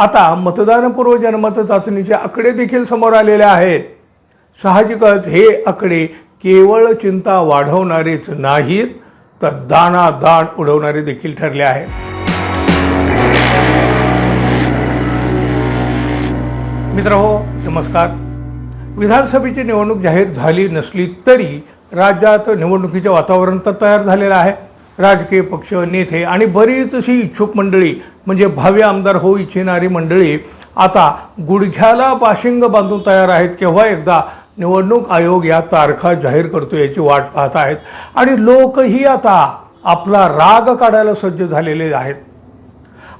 आता मतदानपूर्व जनमत चाचणीचे आकडे देखील समोर आलेले आहेत. साहजिकच हे आकडे केवळ चिंता वाढवणारेच नाहीत तर दाणादाण उडवणारे देखील ठरले आहेत. मित्र हो नमस्कार. विधानसभेची निवडणूक जाहीर झाली नसली तरी राज्यात निवडणुकीचे वातावरण तर तयार झालेलं आहे. राजकीय पक्ष नेते आणि बरीचशी इच्छुक मंडळी म्हणजे भावी आमदार होऊ इच्छिणारी मंडळी आता गुडघ्याला बाशिंग बांधून तयार आहेत. केव्हा एकदा निवडणूक आयोग या तारखा जाहीर करतो याची वाट पाहत आहेत. आणि लोकही आता आपला राग काढायला सज्ज झालेले आहेत.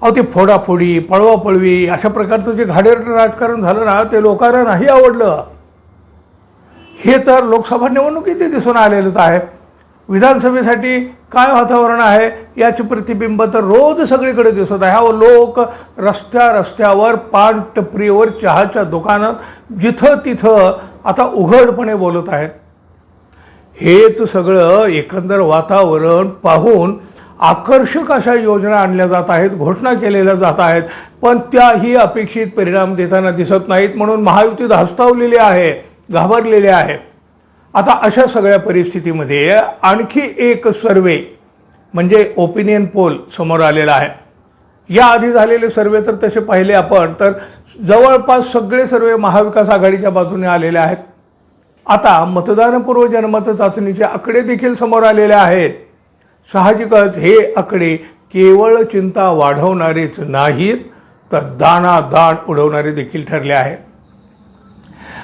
अहो ते फोडाफोडी पळवापळवी अशा प्रकारचं जे घाणेरडं राजकारण झालं ना ते लोकांना नाही आवडलं. हे तर लोकसभा निवडणुकीत दिसून आलेलंच आहे. विधानसभेसाठी काय वातावरण आहे याचे प्रतिबिंब तर रोज सगळीकडे दिसत आहे. हा लोक रस्त्या रस्त्यावर पान टपरीवर चहाच्या दुकानात जिथं तिथं आता उघडपणे बोलत आहेत. हेच सगळं एकंदर वातावरण पाहून आकर्षक अशा योजना आणल्या जात आहेत घोषणा केलेल्या जात आहेत पण त्याही अपेक्षित परिणाम देताना दिसत नाहीत म्हणून महायुती धास्तावलेली आहे घाबरलेली आहे. आता अशा सगळ्या परिस्थितीमध्ये आणखी एक सर्वे म्हणजे ओपिनियन पोल समोर आलेला आहे. याआधी झालेले सर्वे तर तसे पाहिले आपण तर जवळपास सगळे सर्वे महाविकास आघाडीच्या बाजूने आलेले आहेत. आता मतदानपूर्व जनमत चाचणीचे आकडे देखील समोर आलेले आहेत. साहजिकच हे आकडे केवळ चिंता वाढवणारेच नाहीत तर दाणादाण उडवणारे देखील ठरले आहेत.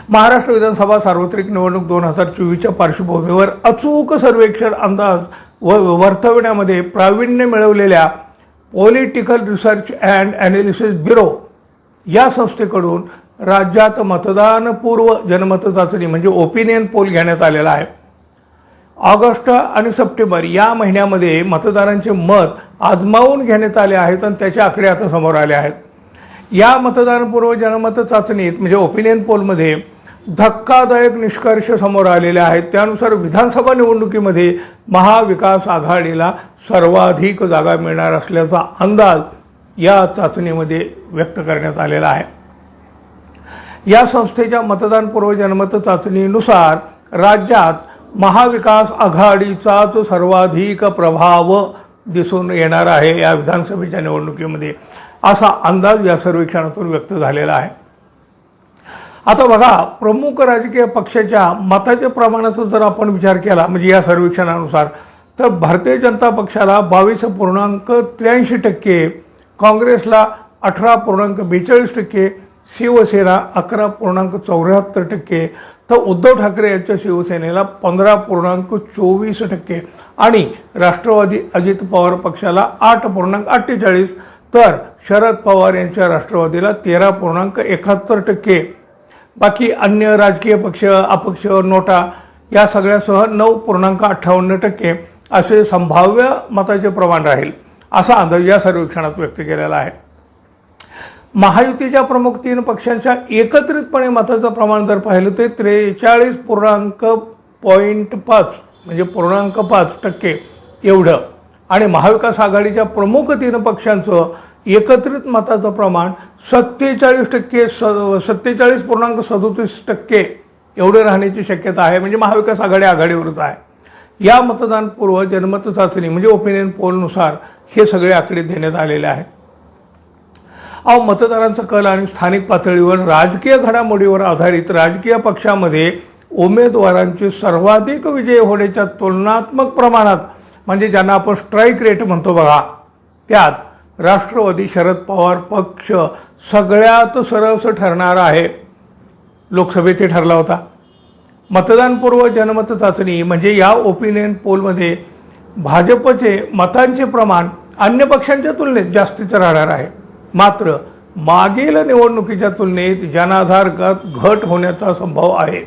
महाराष्ट्र विधानसभा सार्वत्रिक निवडणूक दोन हजार चोवीसच्या पार्श्वभूमीवर अचूक सर्वेक्षण अंदाज व वर्तवण्यामध्ये प्रावीण्य मिळवलेल्या political research and analysis bureau या संस्थेकडून राज्यात मतदानपूर्व जनमत चाचणी म्हणजे ओपिनियन पोल घेण्यात आलेला आहे. ऑगस्ट आणि सप्टेंबर या महिन्यामध्ये मतदारांचे मत आजमावून घेण्यात आले आहेत आणि त्याचे आकडे आता समोर आले आहेत. या मतदानपूर्व जनमत चाचणीत म्हणजे ओपिनियन पोलमध्ये धक्कादायक निष्कर्ष समोर आलेले आहेत. त्यानुसार विधानसभा निवडणुकीमध्ये महाविकास आघाडीला सर्वाधिक जागा मिळणार असल्याचा अंदाज या चाचणीमध्ये व्यक्त करण्यात आलेला आहे. या संस्थेच्या मतदानपूर्व जनमत चाचणीनुसार राज्यात महाविकास आघाडीचाच सर्वाधिक प्रभाव दिसून येणार आहे या विधानसभेच्या निवडणुकीमध्ये असा अंदाज या सर्वेक्षणातून व्यक्त झालेला आहे. आता बघा प्रमुख राजकीय पक्षाच्या मताच्या प्रमाणाचा जर आपण विचार केला म्हणजे या सर्वेक्षणानुसार तर भारतीय जनता पक्षाला बावीस पूर्णांक त्र्याऐंशी टक्के काँग्रेसला अठरा पूर्णांक बेचाळीस टक्के शिवसेना अकरा पूर्णांक चौऱ्याहत्तर टक्के तर उद्धव ठाकरे यांच्या शिवसेनेला पंधरा पूर्णांक चोवीस टक्के आणि राष्ट्रवादी अजित पवार पक्षाला आठ पूर्णांक अठ्ठेचाळीस तर शरद पवार यांच्या राष्ट्रवादीला तेरा पूर्णांक एकाहत्तर टक्के. बाकी अन्य राजकीय पक्ष अपक्ष नोटा या सगळ्यासह नऊ पूर्णांक अठ्ठावन्न टक्के असे संभाव्य मताचे प्रमाण राहील असा अंदाज या सर्वेक्षणात व्यक्त केलेला आहे. महायुतीच्या प्रमुख तीन पक्षांच्या एकत्रितपणे मताचं प्रमाण जर पाहिलं तर त्रेचाळीस पूर्णांक पॉईंट पाच म्हणजे पूर्णांक पाच टक्के एवढं. आणि महाविकास आघाडीच्या प्रमुख तीन पक्षांचं एकत्रित मताचं प्रमाण सत्तेचाळीस टक्के स सत्तेचाळीस पूर्णांक सदोतीस टक्के एवढे राहण्याची शक्यता आहे. म्हणजे महाविकास आघाडी आघाडीवरच आहे. या मतदानपूर्व जनमत चाचणी म्हणजे ओपिनियन पोलनुसार हे सगळे आकडे देण्यात आलेले आहेत. अहो मतदारांचा कल आणि स्थानिक पातळीवर राजकीय घडामोडीवर आधारित राजकीय पक्षामध्ये उमेदवारांची सर्वाधिक विजय होण्याच्या तुलनात्मक प्रमाणात म्हणजे ज्यांना आपण स्ट्राईक रेट म्हणतो बघा त्यात राष्ट्रवादी शरद पवार पक्ष सगळ्यात सरस ठरणार आहे. लोकसभेत ठरला होता. मतदानपूर्व जनमत चाचणी म्हणजे या ओपिनियन पोलमध्ये भाजपचे मतांचे प्रमाण अन्य पक्षांच्या तुलनेत जास्तीचं राहणार आहे. मात्र मागील निवडणुकीच्या तुलनेत जनाधारगत घट होण्याचा संभव आहे.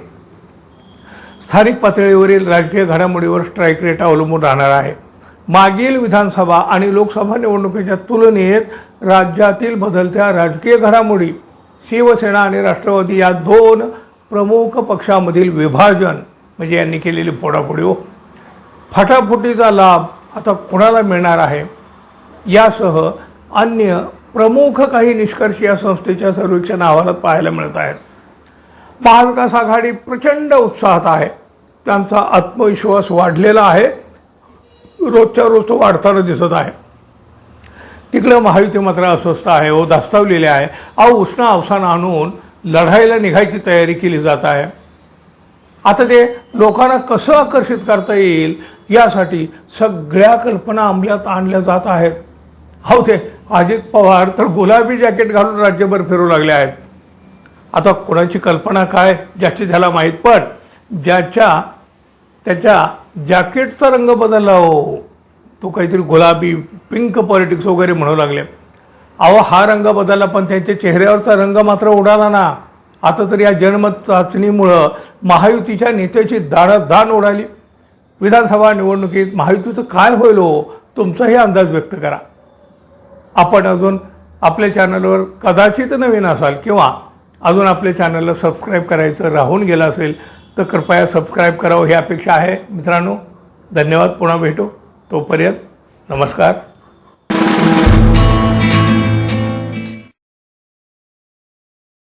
स्थानिक पातळीवरील राजकीय घडामोडीवर स्ट्राईक रेट अवलंबून राहणार आहे. मागील विधानसभा आणि लोकसभा निवडणुकीच्या तुलनेत राज्यातील बदलत्या राजकीय घडामोडी शिवसेना आणि राष्ट्रवादी या दोन प्रमुख पक्षामधील विभाजन म्हणजे यांनी केलेली फोडाफोडी हो. फटाफुटीचा लाभ आता कोणाला मिळणार आहे? यासह अन्य प्रमुख काही निष्कर्ष या संस्थेच्या सर्वेक्षण अहवालात पाहायला मिळत आहेत. महाविकास आघाडी प्रचंड उत्साहात आहे. त्यांचा आत्मविश्वास वाढलेला आहे. रोजच्या रोज तो वाढताना दिसत आहे. तिकडं महायुती मात्र अस्वस्थ आहे व दास्तावलेले आहे. अहो उष्ण अवसान आणून लढाईला निघायची तयारी केली जात आहे. आता ते लोकांना कसं आकर्षित करता येईल यासाठी सगळ्या कल्पना अंमल्यात आणल्या जात आहेत. हो ते अजित पवार तर गुलाबी जॅकेट घालून राज्यभर फिरू लागले आहेत. आता कोणाची कल्पना काय ज्याची त्याला माहीत पण ज्याच्या त्याच्या जॅकेटचा रंग बदलला हो. तो काहीतरी गुलाबी पिंक पॉलिटिक्स वगैरे म्हणू लागले. अहो हा रंग बदलला पण त्यांच्या चेहऱ्यावरचा रंग मात्र उडाला ना. आता तर या जनमत चाचणीमुळं महायुतीच्या नेत्याची दाडादाण उडाली. विधानसभा निवडणुकीत महायुतीचं काय होईल हो? तुमचाही अंदाज व्यक्त करा. आपण अजून आपल्या चॅनलवर कदाचित नवीन असाल किंवा अजून आपल्या चॅनलला सबस्क्राईब करायचं राहून गेलं असेल तर कृपया सबस्क्राईब करावं ही अपेक्षा आहे. मित्रांनो धन्यवाद. पुन्हा भेटू. तोपर्यंत नमस्कार.